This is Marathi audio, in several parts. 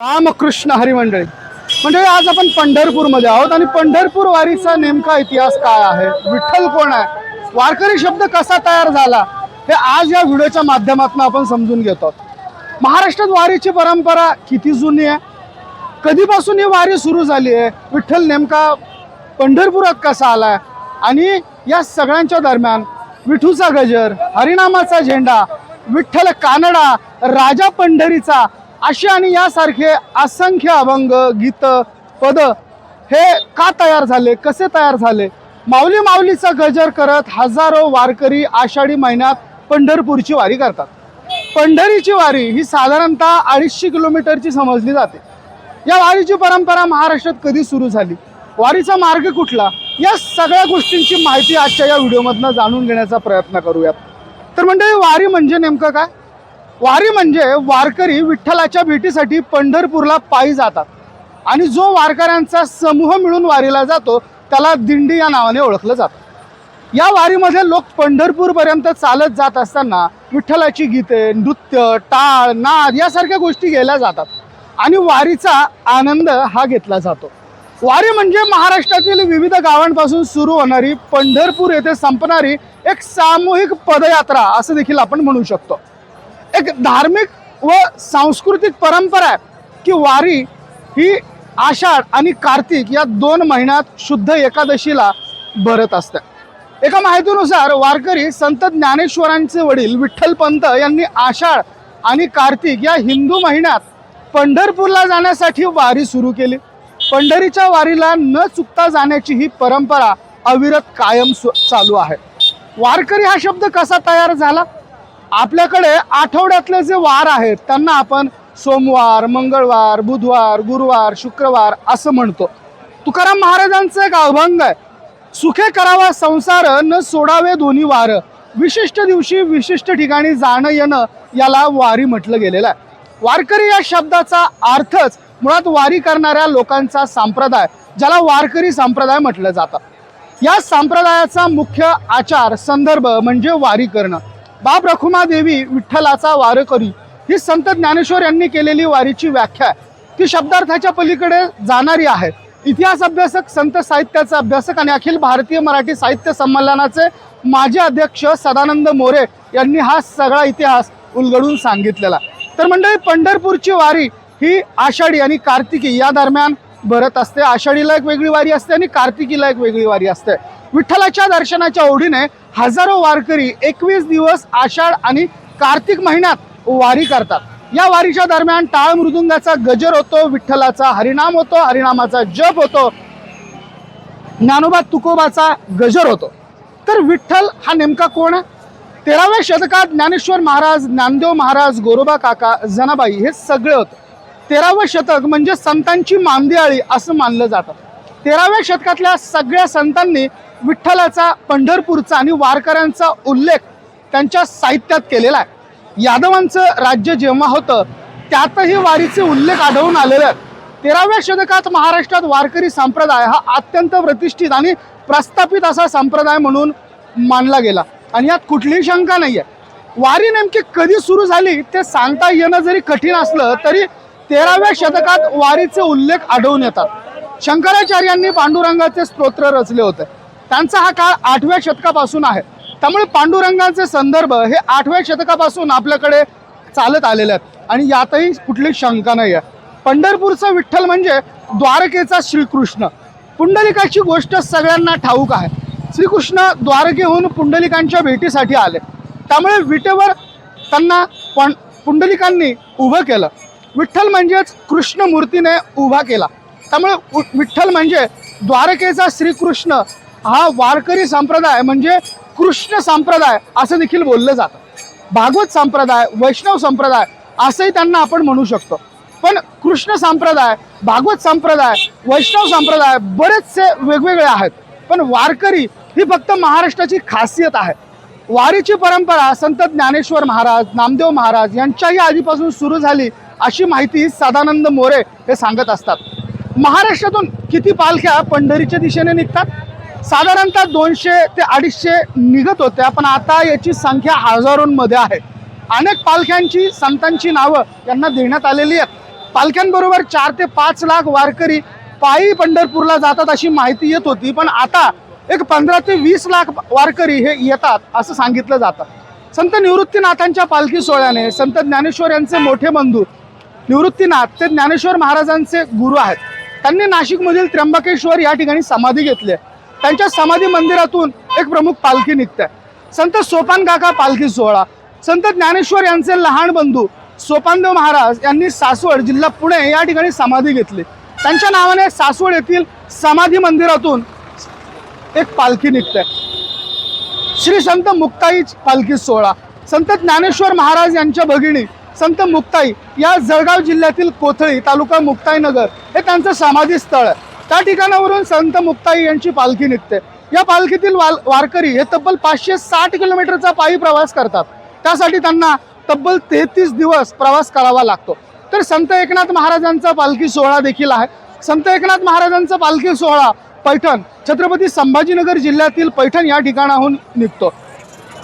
रामकृष्ण हरिमंडळी. मंडळी म्हणजे आज आपण पंढरपूरमध्ये आहोत आणि पंढरपूर वारीचा नेमका इतिहास काय आहे? विठ्ठल कोण आहे? वारकरी शब्द कसा तयार झाला? हे आज या व्हिडिओच्या माध्यमातून आपण समजून घेतो महाराष्ट्रात वारीची परंपरा किती जुनी आहे? कधीपासून ही वारी सुरू झाली आहे? विठ्ठल नेमका पंढरपुरात कसा आलाय आणि या सगळ्यांच्या दरम्यान विठूचा गजर हरिनामाचा झेंडा विठ्ठल कानडा राजा पंढरीचा असे आणि यासारखे असंख्य अभंग गीतं पद हे का तयार झाले? कसे तयार झाले? माऊली माऊलीचा गजर करत हजारो वारकरी आषाढी महिन्यात पंढरपूरची वारी करतात. पंढरीची वारी ही साधारणतः अडीचशे किलोमीटरची समजली जाते. या वारीची परंपरा महाराष्ट्रात कधी सुरू झाली? वारीचा मार्ग कुठला? या सगळ्या गोष्टींची माहिती आजच्या या व्हिडिओमधनं जाणून घेण्याचा प्रयत्न करूयात. तर म्हणजे वारी म्हणजे नेमकं काय? वारी म्हणजे वारकरी विठ्ठलाच्या भेटीसाठी पंढरपूरला पायी जातात. आणि जो वारकऱ्यांचा समूह मिळून वारीला जातो त्याला दिंडी या नावाने ओळखलं जातं. या वारीमध्ये लोक पंढरपूरपर्यंत चालत जात असताना विठ्ठलाची गीते नृत्य टाळ नाद यासारख्या गोष्टी केल्या जातात. आणि वारीचा आनंद हा घेतला जातो. वारी म्हणजे महाराष्ट्रातील विविध गावांपासून सुरू होणारी पंढरपूर येथे संपणारी एक सामूहिक पदयात्रा असं देखील आपण म्हणू शकतो. एक धार्मिक व सांस्कृतिक परंपरा आहे की वारी ही आषाढ आणि कार्तिक या दोन महिन्यात शुद्ध एकादशीला भरत असते. एका माहितीनुसार वारकरी संत ज्ञानेश्वरांचे वडील विठ्ठलपंत यांनी आषाढ आणि कार्तिक या हिंदू महिन्यात पंढरपूरला जाण्यासाठी वारी सुरू केली. पंढरीच्या वारीला न चुकता जाण्याची ही परंपरा अविरत कायम सु- चालू आहे. वारकरी हा शब्द कसा तयार झाला? आपल्याकडे आठवड्यातले जे वार आहेत त्यांना आपण सोमवार मंगळवार बुधवार गुरुवार शुक्रवार असं म्हणतो. तुकाराम महाराजांचं एक अभंग आहे सुखे करावा संसार न सोडावे दोन्ही वार. विशिष्ट दिवशी विशिष्ट ठिकाणी जाणं येणं याला वारी म्हटलं गेलेलं आहे. वारकरी या शब्दाचा अर्थच मुळात वारी करणाऱ्या लोकांचा संप्रदाय ज्याला वारकरी संप्रदाय म्हटलं जातं. या संप्रदायाचा मुख्य आचार संदर्भ म्हणजे वारी करणं. बाप रखुमादेवी विठ्ठलाचा वारकरी. ही संत ज्ञानेश्वर यांनी केलेली वारीची व्याख्या आहे. ती शब्दार्थाच्या पलीकडे जाणारी आहे. इतिहास अभ्यासक संत साहित्याचा अभ्यासक आणि अखिल भारतीय मराठी साहित्य संमेलनाचे माजी अध्यक्ष सदानंद मोरे यांनी हा सगळा इतिहास उलगडून सांगितलेला. तर मंडळी पंढरपूरची वारी ही आषाढी आणि कार्तिकी या दरम्यान भरत असते. आषाढीला एक वेगळी वारी असते आणि कार्तिकीला एक वेगळी वारी असते. विठ्ठलाच्या दर्शनाच्या ओढीने हजारो वारकरी एकवीस दिवस आषाढ आणि कार्तिक महिन्यात वारी करतात. या वारीच्या दरम्यान टाळ मृदुंगाचा गजर होतो विठ्ठलाचा हरिनाम होतो हरिनामाचा जप होतो. ज्ञानोबा तुकोबाचा गजर होतो. तर विठ्ठल हा नेमका कोण? आहे तेराव्या शतकात ज्ञानेश्वर महाराज ज्ञानदेव महाराज गोरोबा काका जनाबाई हे सगळे होते. तेरावं शतक म्हणजे संतांची मांदियाळी असं मानलं जातं. तेराव्या शतकातल्या सगळ्या संतांनी विठ्ठलाचा पंढरपूरचा आणि वारकऱ्यांचा उल्लेख त्यांच्या साहित्यात केलेला आहे. यादवांचं राज्य जेव्हा होतं त्यातही वारीचे उल्लेख आढळून आलेले आहेत. तेराव्या शतकात महाराष्ट्रात वारकरी संप्रदाय हा अत्यंत प्रतिष्ठित आणि प्रस्थापित असा संप्रदाय म्हणून मानला गेला. आणि यात कुठलीही शंका नाही आहे वारी नेमकी कधी सुरू झाली ते सांगता येणं जरी कठीण असलं तरी तेराव्या शतकात वारीचे उल्लेख आढळून येतात. शंकराचार्यांनी पांडुरंगाचे स्तोत्र रचले होते. त्यांचा हा काळ आठव्या शतकापासून आहे. त्यामुळे पांडुरंगाचे संदर्भ हे आठव्या शतकापासून आपल्याकडे चालत आलेले आहेत. आणि यातही कुठली शंका नाही आहे. पंढरपूरचा विठ्ठल म्हणजे द्वारकेचा श्रीकृष्ण. पुंडलिकाची गोष्ट सगळ्यांना ठाऊक आहे. श्रीकृष्ण द्वारकेहून पुंडलिकांच्या भेटीसाठी आले. त्यामुळे विटेवर त्यांना पण पुंडलिकांनी उभं केलं. विठ्ठल म्हणजेच कृष्ण मूर्तीने उभा केला. त्यामुळे विठ्ठल म्हणजे द्वारकेचा श्रीकृष्ण. हा वारकरी संप्रदाय म्हणजे कृष्ण संप्रदाय असं देखील बोललं जातं. भागवत संप्रदाय वैष्णव संप्रदाय असंही त्यांना आपण म्हणू शकतो. पण कृष्ण संप्रदाय भागवत संप्रदाय वैष्णव संप्रदाय बरेचसे वेगवेगळे आहेत. पण वारकरी ही फक्त महाराष्ट्राची खासियत आहे. वारीची परंपरा संत ज्ञानेश्वर महाराज नामदेव महाराज यांच्याही आधीपासून सुरू झाली. अशी माहिती सदानंद मोरे हे सांगत असतात. महाराष्ट्रातून किती पालख्या पंढरीच्या दिशेने निघतात? साधारणतः दोनशे ते अडीचशे निघत होत्या पण आता याची संख्या हजारोंमध्ये आहे. अनेक पालख्यांची संतांची नावं यांना देण्यात आलेली आहेत. पालख्यांबरोबर चार ते पाच लाख वारकरी पायी पंढरपूरला जातात अशी माहिती येत होती पण आता एक पंधरा ते वीस लाख वारकरी हे येतात असं सांगितलं जातं. संत निवृत्तीनाथांच्या पालखी सोहळ्याने संत ज्ञानेश्वर यांचे मोठे बंधू निवृत्तीनाथ ते ज्ञानेश्वर महाराजांचे गुरु आहेत. त्यांनी नाशिकमधील त्र्यंबकेश्वर या ठिकाणी समाधी घेतली आहे. त्यांच्या समाधी मंदिरातून एक प्रमुख पालखी निघते. संत सोपान काका पालखी सोहळा. संत ज्ञानेश्वर यांचे लहान बंधू सोपानदेव महाराज यांनी सासवड जिल्हा पुणे या ठिकाणी समाधी घेतली. त्यांच्या नावाने सासवड येथील समाधी मंदिरातून एक पालखी निघते. श्री संत मुक्ताई पालखी सोहळा. संत ज्ञानेश्वर महाराज यांच्या भगिनी संत मुक्ताई या जळगाव जिल्ह्यातील कोथळी तालुका मुक्ताईनगर हे त्यांचं समाधी स्थळ आहे. त्या ठिकाणावरून संत मुक्ताई यांची पालखी निघते. या पालखीतील वाल वारकरी हे तब्बल पाचशे साठ किलोमीटरचा पायी प्रवास करतात. त्यासाठी त्यांना तब्बल तेहतीस दिवस प्रवास करावा लागतो. तर संत एकनाथ महाराजांचा पालखी सोहळा देखील आहे. संत एकनाथ महाराजांचा पालखी सोहळा पैठण छत्रपती संभाजीनगर जिल्ह्यातील पैठण या ठिकाणाहून निघतो.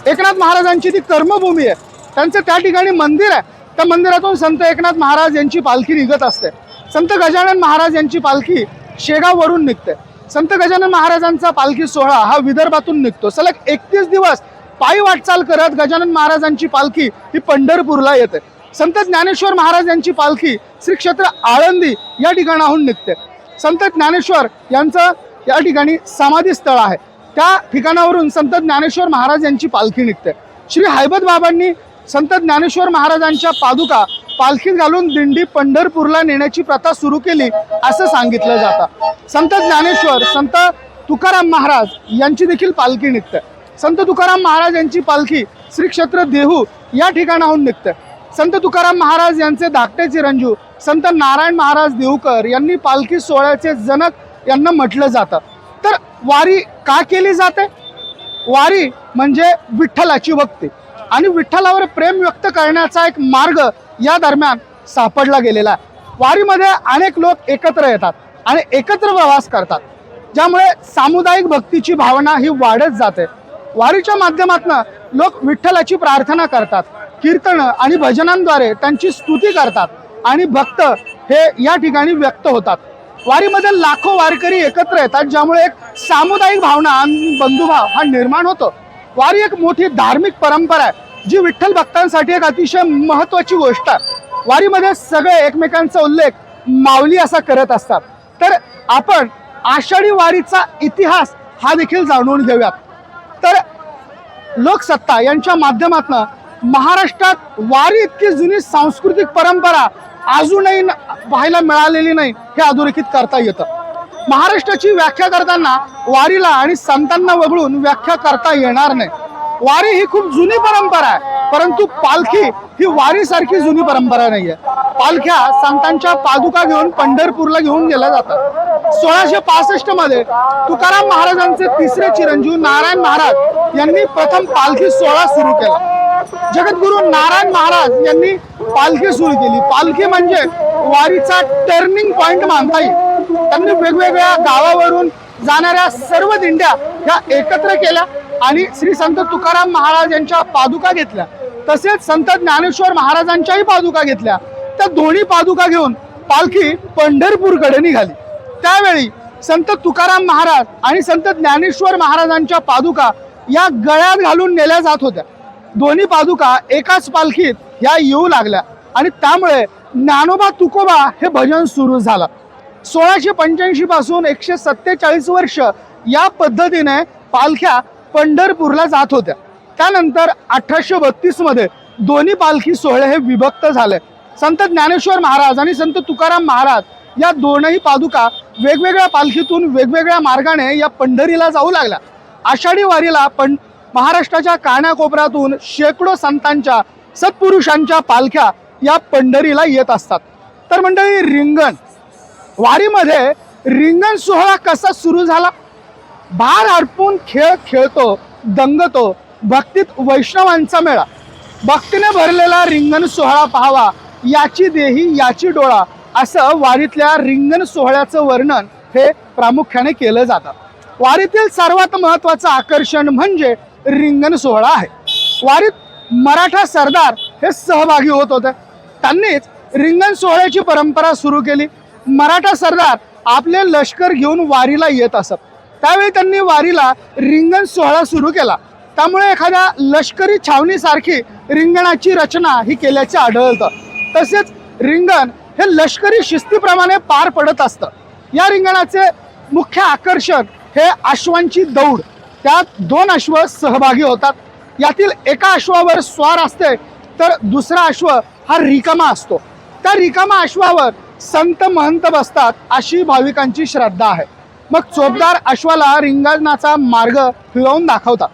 एकनाथ महाराजांची ती कर्मभूमी आहे. त्यांचं त्या ठिकाणी मंदिर आहे. त्या मंदिरातून संत एकनाथ महाराज यांची पालखी निघत असते. संत गजानन महाराज यांची पालखी शेगाववरून निघते. संत गजानन महाराजांचा पालखी सोहळा हा विदर्भातून निघतो. सलग एकतीस दिवस पायी वाटचाल करत गजानन महाराजांची पालखी ही पंढरपूरला येते. संत ज्ञानेश्वर महाराज यांची पालखी श्री क्षेत्र आळंदी या ठिकाणाहून निघते. संत ज्ञानेश्वर यांचं या ठिकाणी समाधी स्थळ आहे. त्या ठिकाणावरून संत ज्ञानेश्वर महाराज यांची पालखी निघते. श्री हैबत बाबांनी संत ज्ञानेश्वर महाराजांच्या पादुका पालखीत घालून दिंडी पंढरपूरला नेण्याची प्रथा सुरू केली असं सांगितलं जातं. संत ज्ञानेश्वर संत तुकाराम महाराज यांची देखील पालखी निघते. संत तुकाराम महाराज यांची पालखी श्री क्षेत्र देहू या ठिकाणाहून निघते. संत तुकाराम महाराज यांचे धाकटे चिरंजीव संत नारायण महाराज देवकर यांनी पालखी सोहळ्याचे जनक यांना म्हटलं जातं. तर वारी का केली जाते? वारी म्हणजे विठ्ठलाची भक्ती. आणि विठ्ठलावर प्रेम व्यक्त करण्याचा एक मार्ग या दरम्यान सापडला गेलेला आहे. वारीमध्ये अनेक लोक एकत्र येतात आणि एकत्र प्रवास करतात. ज्यामुळे सामुदायिक भक्तीची भावना ही वाढत जाते. वारीच्या माध्यमातून लोक विठ्ठलाची प्रार्थना करतात कीर्तनं आणि भजनांद्वारे त्यांची स्तुती करतात आणि भक्त हे या ठिकाणी व्यक्त होतात. वारीमध्ये लाखो वारकरी एकत्र येतात ज्यामुळे एक सामुदायिक भावना आणि बंधुभाव हा निर्माण होतो. वारी एक मोठी धार्मिक परंपरा आहे. जी विठ्ठल भक्तांसाठी एक अतिशय महत्वाची गोष्ट आहे. वारीमध्ये सगळे एकमेकांचा उल्लेख माऊली असा करत असतात. तर आपण आषाढी वारीचा इतिहास हा देखील जाणून घेऊयात. तर लोकसत्ता यांच्या माध्यमातून महाराष्ट्रात वारी इतकी जुनी सांस्कृतिक परंपरा अजूनही न- पाहायला मिळालेली नाही हे अधोरेखित करता येतं. महाराष्ट्राची व्याख्या करताना वारीला आणि संतांना वगळून व्याख्या करता येणार नाही. वारी ही खूप जुनी परंपरा आहे. परंतु पालखी ही वारीसारखी जुनी परंपरा नाहीये. पालख्या संतांच्या पादुका घेऊन पंढरपूरला घेऊन गेल्या जातात. सोळाशे पासष्टमध्ये तुकाराम महाराजांचे तिसरे चिरंजीव नारायण महाराज यांनी प्रथम पालखी सोहळा सुरू केला. जगद्गुरु नारायण महाराज यांनी पालखी सुरू केली. पालखी म्हणजे वारीचा टर्निंग पॉइंट मानता येईल. त्यांनी वेगवेगळ्या गावावरून जाणाऱ्या सर्व दिंड्या ह्या एकत्र केल्या. आणि श्री संत तुकाराम महाराज यांच्या पादुका घेतल्या. तसेच संत ज्ञानेश्वर महाराजांच्याही पादुका घेतल्या. त्या दोन्ही पादुका घेऊन पालखी पंढरपूरकडे निघाली. त्यावेळी संत तुकाराम महाराज आणि संत ज्ञानेश्वर महाराजांच्या पादुका या गळ्यात घालून नेल्या जात होत्या. दोन्ही पादुका एकाच पालखीत ह्या येऊ लागल्या आणि त्यामुळे ज्ञानोबा तुकोबा हे भजन सुरू झालं. सोळाशे पंच्याऐंशी पासून एकशे सत्तेचाळीस वर्ष या पद्धतीने पालख्या पंढरपूरला जात होत्या. त्यानंतर अठराशे बत्तीसमध्ये दोन्ही पालखी सोहळे हे विभक्त झाले. संत ज्ञानेश्वर महाराज आणि संत तुकाराम महाराज या दोनही पादुका वेगवेगळ्या पालखीतून वेगवेगळ्या मार्गाने या पंढरीला जाऊ लागल्या. आषाढी वारीला पण महाराष्ट्राच्या कानाकोपऱ्यातून शेकडो संतांच्या सत्पुरुषांच्या पालख्या या पंढरीला येत असतात. तर मंडळी रिंगण. वारीमध्ये रिंगण सोहळा कसा सुरू झाला? भार हरपून खेळ खेळतो दंगतो भक्तीत वैष्णवांचा मेळा. भक्तीने भरलेला रिंगण सोहळा पाहावा याची देही याची डोळा असं वारीतल्या रिंगण सोहळ्याचं वर्णन हे प्रामुख्याने केलं जातं. वारीतील सर्वात महत्वाचं आकर्षण म्हणजे रिंगण सोहळा आहे. वारीत मराठा सरदार हे सहभागी होत होते. त्यांनीच रिंगण सोहळ्याची परंपरा सुरू केली. मराठा सरदार आपले लष्कर घेऊन वारीला येत असत. त्यावेळी त्यांनी वारीला रिंगण सोहळा सुरू केला. त्यामुळे एखाद्या लष्करी छावणीसारखी रिंगणाची रचना ही केल्याचे आढळतं. तसेच रिंगण हे लष्करी शिस्तीप्रमाणे पार पडत असतं. या रिंगणाचे मुख्य आकर्षण हे अश्वांची दौड. त्यात दोन अश्व सहभागी होतात. यातील एका अश्वावर स्वार असते तर दुसरा अश्व हा रिकामा असतो. त्या रिकामा अश्वावर संत महंत बसतात अशी भाविकांची श्रद्धा आहे. मग चोपदार अश्वाला रिंगणाचा मार्ग फिरवून दाखवतात.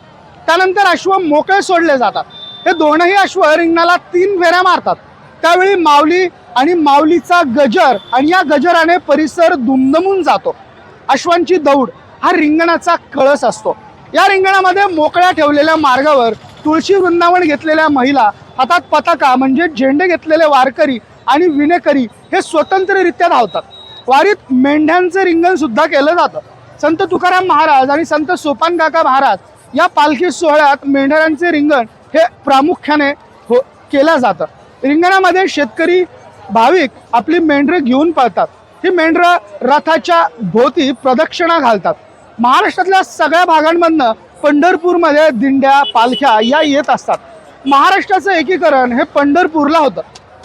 त्यानंतर अश्व मोकळे सोडले जातात. हे दोनही अश्व रिंगणाला तीन फेऱ्या मारतात. त्यावेळी माऊली आणि माऊलीचा गजर आणि या गजराने परिसर दुमदमून जातो. अश्वांची दौड हा रिंगणाचा कळस असतो. या रिंगणामध्ये मोकळ्या ठेवलेल्या मार्गावर तुळशी वृंदावन घेतलेल्या महिला हातात पताका म्हणजे झेंडे घेतलेले वारकरी आणि विणेकरी हे स्वतंत्ररित्या धावतात. वारीत मेंढ्यांचं रिंगण सुद्धा केलं जातं. संत तुकाराम महाराज आणि संत सोपान काका महाराज या पालखी सोहळ्यात मेंढरांचे रिंगण हे प्रामुख्याने हो केलं जातं. रिंगणामध्ये शेतकरी भाविक आपली मेंढरं घेऊन पळतात. ही मेंढरं रथाच्या भोवती प्रदक्षिणा घालतात. महाराष्ट्रातल्या सगळ्या भागांमधनं पंढरपूरमध्ये दिंड्या पालख्या या येत असतात. महाराष्ट्राचं एकीकरण हे पंढरपूरला होतं.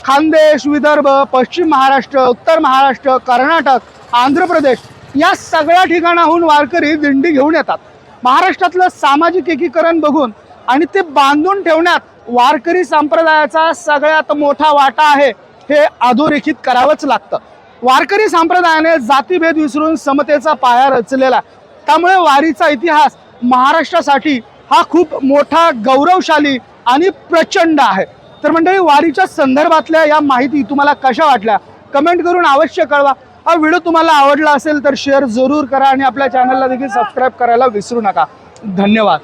खानदेश विदर्भ पश्चिम महाराष्ट्र उत्तर महाराष्ट्र कर्नाटक आंध्र प्रदेश या सगळ्या ठिकाणाहून वारकरी दिंडी घेऊन येतात. महाराष्ट्रातलं सामाजिक एकीकरण बघून आणि ते बांधून ठेवण्यात वारकरी संप्रदायाचा सगळ्यात मोठा वाटा आहे हे अधोरेखित करावंच लागतं. वारकरी संप्रदायाने जातीभेद विसरून समतेचा पाया रचलेला आहे. त्यामुळे वारीचा इतिहास महाराष्ट्रासाठी हा खूप मोठा गौरवशाली आणि प्रचंड आहे. तर मंडळी वारीच्या संदर्भातल्या या माहिती तुम्हाला कशा वाटल्या? कमेंट करून अवश्य कळवा. हा व्हिडिओ तुम्हाला आवडला असेल तर शेअर जरूर करा आणि आपल्या चॅनलला देखील सबस्क्राईब करायला विसरू नका. धन्यवाद.